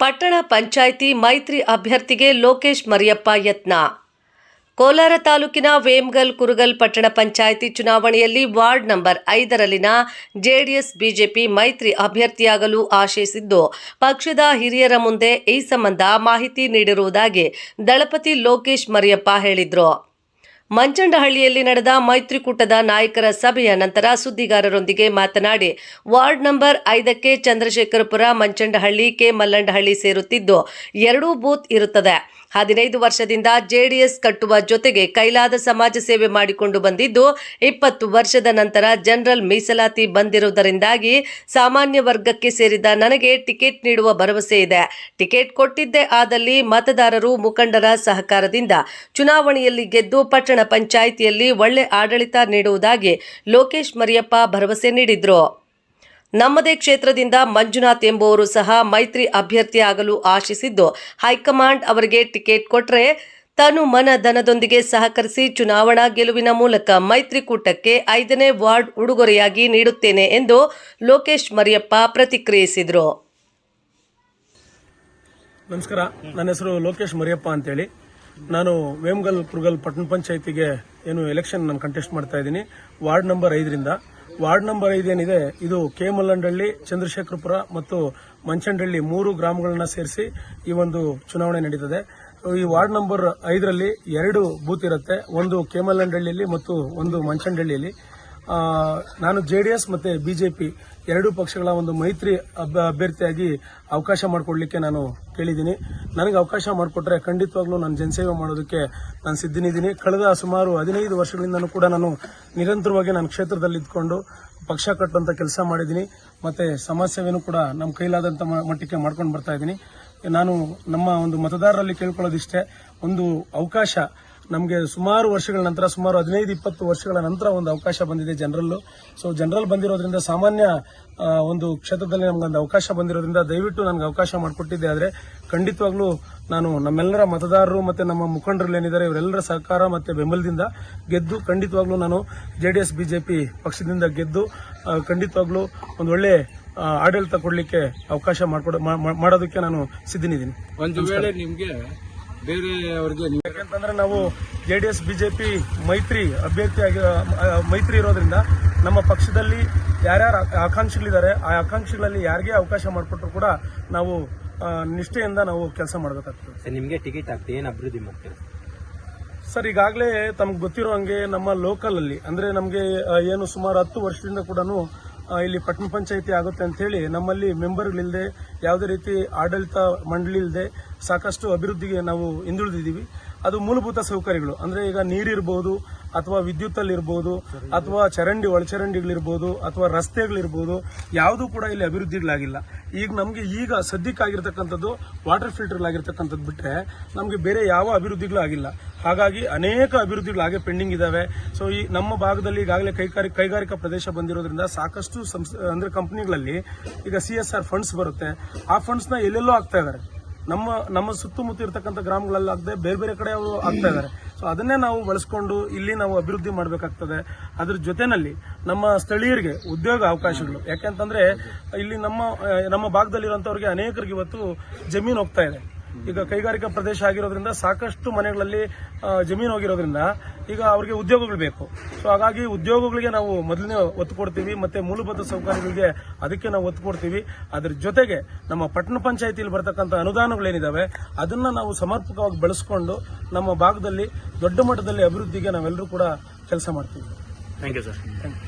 ಪಟ್ಟಣ ಪಂಚಾಯಿತಿ ಮೈತ್ರಿ ಅಭ್ಯರ್ಥಿಗೆ ಲೋಕೇಶ್ ಮರಿಯಪ್ಪ ಯತ್ನ. ಕೋಲಾರ ತಾಲೂಕಿನ ವೇಮ್ಗಲ್ ಕುರುಗಲ್ ಪಟ್ಟಣ ಪಂಚಾಯಿತಿ ಚುನಾವಣೆಯಲ್ಲಿ ವಾರ್ಡ್ ನಂಬರ್ ಐದರಲ್ಲಿನ ಜೆಡಿಎಸ್ ಬಿಜೆಪಿ ಮೈತ್ರಿ ಅಭ್ಯರ್ಥಿಯಾಗಲು ಆಶಯಿಸಿದ್ದು ಪಕ್ಷದ ಹಿರಿಯರ ಮುಂದೆ ಈ ಸಂಬಂಧ ಮಾಹಿತಿ ನೀಡಿರುವುದಾಗಿ ದಳಪತಿ ಲೋಕೇಶ್ ಮರಿಯಪ್ಪ ಹೇಳಿದರು. ಮಂಚಂಡಹಳ್ಳಿಯಲ್ಲಿ ನಡೆದ ಮೈತ್ರಿಕೂಟದ ನಾಯಕರ ಸಭೆಯ ನಂತರ ಸುದ್ದಿಗಾರರೊಂದಿಗೆ ಮಾತನಾಡಿ, ವಾರ್ಡ್ ನಂಬರ್ ಐದಕ್ಕೆ ಚಂದ್ರಶೇಖರಪುರ ಮಂಚಂಡಹಳ್ಳಿ ಕೆ ಮಲ್ಲಂಡಹಳ್ಳಿ ಸೇರುತ್ತಿದ್ದು, ಎರಡೂ ಬೂತ್ ಇರುತ್ತದೆ. ಹದಿನೈದು ವರ್ಷದಿಂದ ಜೆಡಿಎಸ್ ಕಟ್ಟುವ ಜೊತೆಗೆ ಕೈಲಾದ ಸಮಾಜ ಸೇವೆ ಮಾಡಿಕೊಂಡು ಬಂದಿದ್ದು, ಇಪ್ಪತ್ತು ವರ್ಷದ ನಂತರ ಜನರಲ್ ಮೀಸಲಾತಿ ಬಂದಿರುವುದರಿಂದಾಗಿ ಸಾಮಾನ್ಯ ವರ್ಗಕ್ಕೆ ಸೇರಿದ ನನಗೆ ಟಿಕೆಟ್ ನೀಡುವ ಭರವಸೆ ಇದೆ. ಟಿಕೆಟ್ ಕೊಟ್ಟಿದ್ದೇ, ಆದಲ್ಲಿ ಮತದಾರರು ಮುಖಂಡರ ಸಹಕಾರದಿಂದ ಚುನಾವಣೆಯಲ್ಲಿ ಗೆದ್ದು ಪಟ್ಟಣ ಪಂಚಾಯಿತಿಯಲ್ಲಿ ಒಳ್ಳೆ ಆಡಳಿತ ನೀಡುವುದಾಗಿ ಲೋಕೇಶ್ ಮರಿಯಪ್ಪ ಭರವಸೆ ನೀಡಿದ್ರು. ನಮ್ಮದೇ ಕ್ಷೇತ್ರದಿಂದ ಮಂಜುನಾಥ್ ಎಂಬುವರು ಸಹ ಮೈತ್ರಿ ಅಭ್ಯರ್ಥಿಯಾಗಲು ಆಶಿಸಿದ್ದು, ಹೈಕಮಾಂಡ್ ಅವರಿಗೆ ಟಿಕೆಟ್ ಕೊಟ್ಟರೆ ತನು ಮನ ಧನದೊಂದಿಗೆ ಸಹಕರಿಸಿ ಚುನಾವಣಾ ಗೆಲುವಿನ ಮೂಲಕ ಮೈತ್ರಿಕೂಟಕ್ಕೆ ಐದನೇ ವಾರ್ಡ್ ಉಡುಗೊರೆಯಾಗಿ ನೀಡುತ್ತೇನೆ ಎಂದು ಲೋಕೇಶ್ ಮರಿಯಪ್ಪ ಪ್ರತಿಕ್ರಿಯಿಸಿದರು. ನಮಸ್ಕಾರ. ನನ್ನ ಹೆಸರು ಲೋಕೇಶ್ ಮರಿಯಪ್ಪ ಅಂತೇಳಿ. ನಾನು ವೇಮಗಲ್ ಕುರುಗಲ್ ಪಟ್ಟಣ ಪಂಚಾಯತಿಗೆ ಏನು ಎಲೆಕ್ಷನ್ ನಾನು ಕಂಟೆಸ್ಟ್ ಮಾಡ್ತಾ ಇದ್ದೀನಿ. ವಾರ್ಡ್ ನಂಬರ್ ಐದರಿಂದ. ವಾರ್ಡ್ ನಂಬರ್ ಐದೇನಿದೆ, ಇದು ಕೆ ಮಲ್ಲಂಡಳ್ಳಿ ಚಂದ್ರಶೇಖರಪುರ ಮತ್ತು ಮಂಚಂಡಳ್ಳಿ ಮೂರು ಗ್ರಾಮಗಳನ್ನ ಸೇರಿಸಿ ಈ ಒಂದು ಚುನಾವಣೆ ನಡೀತದೆ. ಈ ವಾರ್ಡ್ ನಂಬರ್ ಐದರಲ್ಲಿ ಎರಡು ಬೂತ್ ಇರುತ್ತೆ, ಒಂದು ಕೇಮಲ್ಲಂಡಳ್ಳಿಯಲ್ಲಿ ಮತ್ತು ಒಂದು ಮಂಚಂಡಳ್ಳಿಯಲ್ಲಿ. ಆ, ಮತ್ತು ಬಿ ಮತ್ತೆ ಬಿಜೆಪಿ ಎರಡೂ ಪಕ್ಷಗಳ ಒಂದು ಮೈತ್ರಿ ಅಭ್ಯ- ಅಭ್ಯರ್ಥಿಯಾಗಿ ಅವಕಾಶ ಮಾಡಿಕೊಡ್ಲಿಕ್ಕೆ ನಾನು ಕೇಳಿದ್ದೀನಿ. ನನಗೆ ಅವಕಾಶ ಮಾಡಿಕೊಟ್ರೆ ಖಂಡಿತವಾಗ್ಲೂ ನಾನು ಜನಸೇವೆ ಮಾಡೋದಕ್ಕೆ ನಾನು ಸಿದ್ಧನಿದ್ದೀನಿ. ಕಳೆದ ಸುಮಾರು ಹದಿನೈದು ವರ್ಷಗಳಿಂದನೂ ಕೂಡ ನಾನು ನಿರಂತರವಾಗಿ ನನ್ನ ಕ್ಷೇತ್ರದಲ್ಲಿ ಇದ್ಕೊಂಡು ಪಕ್ಷ ಕಟ್ಟುವಂಥ ಕೆಲಸ ಮಾಡಿದ್ದೀನಿ. ಮತ್ತೆ ಸಮಾಜ ಸೇವೆನೂ ಕೂಡ ನಮ್ಮ ಕೈಲಾದಂತ ಮ- ಮಟ್ಟಕ್ಕೆ ಮಾಡ್ಕೊಂಡು ಬರ್ತಾ ಇದ್ದೀನಿ. ನಾನು ನಮ್ಮ ಒಂದು ಮತದಾರರಲ್ಲಿ ಕೇಳ್ಕೊಳ್ಳೋದಿಷ್ಟೇ ಒಂದು ಅವಕಾಶ ನಮಗೆ ಸುಮಾರು ವರ್ಷಗಳ ನಂತರ ಸುಮಾರು ಹದಿನೈದು ಇಪ್ಪತ್ತು ವರ್ಷಗಳ ನಂತರ ಒಂದು ಅವಕಾಶ ಬಂದಿದೆ ಜನರಲ್ಲು. ಸೊ ಜನರಲ್ ಬಂದಿರೋದ್ರಿಂದ ಸಾಮಾನ್ಯ ಒಂದು ಕ್ಷೇತ್ರದಲ್ಲಿ ನಮ್ಗೊಂದು ಅವಕಾಶ ಬಂದಿರೋದ್ರಿಂದ ದಯವಿಟ್ಟು ನನಗೆ ಅವಕಾಶ ಮಾಡಿಕೊಟ್ಟಿದ್ದೆ. ಆದರೆ ಖಂಡಿತವಾಗ್ಲೂ ನಾನು ನಮ್ಮೆಲ್ಲರ ಮತದಾರರು ಮತ್ತೆ ನಮ್ಮ ಮುಖಂಡರು ಏನಿದ್ದಾರೆ ಇವರೆಲ್ಲರ ಸಹಕಾರ ಮತ್ತೆ ಬೆಂಬಲದಿಂದ ಗೆದ್ದು ಖಂಡಿತವಾಗ್ಲೂ ನಾನು ಜೆ ಜೆಡಿಎಸ್ ಬಿಜೆಪಿ ಪಕ್ಷದಿಂದ ಗೆದ್ದು ಖಂಡಿತವಾಗ್ಲೂ ಒಂದು ಒಳ್ಳೆ ಆಡಳಿತ ಕೊಡಲಿಕ್ಕೆ ಅವಕಾಶ ಮಾಡಿಕೊಡ ಮಾಡೋದಕ್ಕೆ ನಾನು ಸಿದ್ಧನಿದ್ದೀನಿ. ಒಂದು ವೇಳೆ ನಿಮ್ಗೆ ಬೇರೆಯವ್ರಿಗೆ ಅವ್ರಿಗೆ ಯಾಕಂತಂದ್ರೆ ನಾವು ಜೆಡಿಎಸ್ ಬಿಜೆಪಿ ಮೈತ್ರಿ ಅಭ್ಯರ್ಥಿ ಆಗಿ ಮೈತ್ರಿ ಇರೋದ್ರಿಂದ ನಮ್ಮ ಪಕ್ಷದಲ್ಲಿ ಯಾರ್ಯಾರು ಆಕಾಂಕ್ಷಿಗಳಿದ್ದಾರೆ ಆ ಆಕಾಂಕ್ಷಿಗಳಲ್ಲಿ ಯಾರಿಗೆ ಅವಕಾಶ ಮಾಡಿಕೊಟ್ರು ಕೂಡ ನಾವು ನಿಷ್ಠೆಯಿಂದ ನಾವು ಕೆಲಸ ಮಾಡಬೇಕಾಗ್ತದೆ. ಸರ್ ನಿಮಗೆ ಟಿಕೆಟ್ ಆಗ್ತದೆ ಏನು ಅಭಿವೃದ್ಧಿ ಮಾಡ್ತೀರಾ? ಸರ್ ಈಗಾಗಲೇ ತಮ್ಗೆ ಗೊತ್ತಿರೋ ಹಂಗೆ ನಮ್ಮ ಲೋಕಲ್ ಅಲ್ಲಿ ಅಂದ್ರೆ ನಮಗೆ ಏನು ಸುಮಾರು ಹತ್ತು ವರ್ಷದಿಂದ ಕೂಡ ಇಲ್ಲಿ ಪಟ್ಟಣ ಪಂಚಾಯಿತಿ ಆಗುತ್ತೆ ಅಂತ ಹೇಳಿ ನಮ್ಮಲ್ಲಿ ಮೆಂಬರ್ಗಳಿಲ್ಲದೆ ಯಾವುದೇ ರೀತಿ ಆಡಳಿತ ಮಂಡಳಿ ಇಲ್ಲದೆ ಸಾಕಷ್ಟು ಅಭಿವೃದ್ಧಿಗೆ ನಾವು ಹಿಂದುಳಿದಿದ್ದೀವಿ. ಅದು ಮೂಲಭೂತ ಸೌಕರ್ಯಗಳು. ಅಂದ್ರೆ ಈಗ ನೀರಿರ್ಬೋದು, ಅಥವಾ ವಿದ್ಯುತ್ ಅಲ್ಲಿ ಇರ್ಬೋದು ಅಥವಾ ಚರಂಡಿ, ಒಳಚರಂಡಿಗಳಿರ್ಬೋದು, ಅಥವಾ ರಸ್ತೆಗಳಿರ್ಬೋದು, ಯಾವುದೂ ಕೂಡ ಇಲ್ಲಿ ಅಭಿವೃದ್ಧಿಗಳಾಗಿಲ್ಲ. ಈಗ ನಮಗೆ ಈಗ ಸದ್ಯಕ್ಕಾಗಿರ್ತಕ್ಕಂಥದ್ದು ವಾಟರ್ ಫಿಲ್ಟರ್ ಬಿಟ್ಟರೆ ನಮಗೆ ಬೇರೆ ಯಾವ ಅಭಿವೃದ್ಧಿಗಳು ಆಗಿಲ್ಲ. ಹಾಗಾಗಿ ಅನೇಕ ಅಭಿವೃದ್ಧಿಗಳು ಹಾಗೆ ಪೆಂಡಿಂಗ್ ಇದಾವೆ. ಸೊ ಈ ನಮ್ಮ ಭಾಗದಲ್ಲಿ ಈಗಾಗಲೇ ಕೈಗಾರಿಕಾ ಕೈಗಾರಿಕಾ ಪ್ರದೇಶ ಬಂದಿರೋದ್ರಿಂದ ಸಾಕಷ್ಟು ಸಂಸ್- ಅಂದ್ರೆ ಕಂಪ್ನಿಗಳಲ್ಲಿ ಈಗ ಸಿ ಎಸ್ ಆರ್ ಫಂಡ್ಸ್ ಬರುತ್ತೆ. ಆ ಫಂಡ್ಸ್ನ ಎಲ್ಲೆಲ್ಲೋ ಆಗ್ತಾ ಇದಾರೆ. ನಮ್ಮ ನಮ್ಮ ಸುತ್ತಮುತ್ತ ಇರತಕ್ಕಂಥ ಗ್ರಾಮಗಳಲ್ಲಿ ಆಗದೆ ಬೇರೆ ಬೇರೆ ಕಡೆ ಅವರು ಆಗ್ತಾ ಇದಾರೆ. ಸೊ ಅದನ್ನೇ ನಾವು ಬಳಸ್ಕೊಂಡು ಇಲ್ಲಿ ನಾವು ಅಭಿವೃದ್ಧಿ ಮಾಡಬೇಕಾಗ್ತದೆ. ಅದ್ರ ಜೊತೆನಲ್ಲಿ ನಮ್ಮ ಸ್ಥಳೀಯರಿಗೆ ಉದ್ಯೋಗ ಅವಕಾಶಗಳು. ಯಾಕೆಂತಂದ್ರೆ ಇಲ್ಲಿ ನಮ್ಮ ನಮ್ಮ ಭಾಗದಲ್ಲಿರುವಂತವ್ರಿಗೆ ಅನೇಕರಿಗೆ ಇವತ್ತು ಜಮೀನು ಹೋಗ್ತಾ ಇದೆ. ಈಗ ಕೈಗಾರಿಕಾ ಪ್ರದೇಶ ಆಗಿರೋದ್ರಿಂದ ಸಾಕಷ್ಟು ಮನೆಗಳಲ್ಲಿ ಜಮೀನು ಹೋಗಿರೋದ್ರಿಂದ ಈಗ ಅವರಿಗೆ ಉದ್ಯೋಗಗಳು ಬೇಕು. ಸೊ ಹಾಗಾಗಿ ಉದ್ಯೋಗಗಳಿಗೆ ನಾವು ಮೊದಲನೇ ಒತ್ತು ಕೊಡ್ತೀವಿ ಮತ್ತೆ ಮೂಲಭೂತ ಸೌಕರ್ಯಗಳಿಗೆ ಅದಕ್ಕೆ ನಾವು ಒತ್ತು ಕೊಡ್ತೀವಿ. ಅದ್ರ ಜೊತೆಗೆ ನಮ್ಮ ಪಟ್ಟಣ ಪಂಚಾಯತಿಯಲ್ಲಿ ಬರ್ತಕ್ಕಂಥ ಅನುದಾನಗಳೇನಿದಾವೆ ಅದನ್ನ ನಾವು ಸಮರ್ಪಕವಾಗಿ ಬಳಸ್ಕೊಂಡು ನಮ್ಮ ಭಾಗದಲ್ಲಿ ದೊಡ್ಡ ಮಟ್ಟದಲ್ಲಿ ಅಭಿವೃದ್ಧಿಗೆ ನಾವೆಲ್ಲರೂ ಕೂಡ ಕೆಲಸ ಮಾಡ್ತೀವಿ. Thank you sir thank you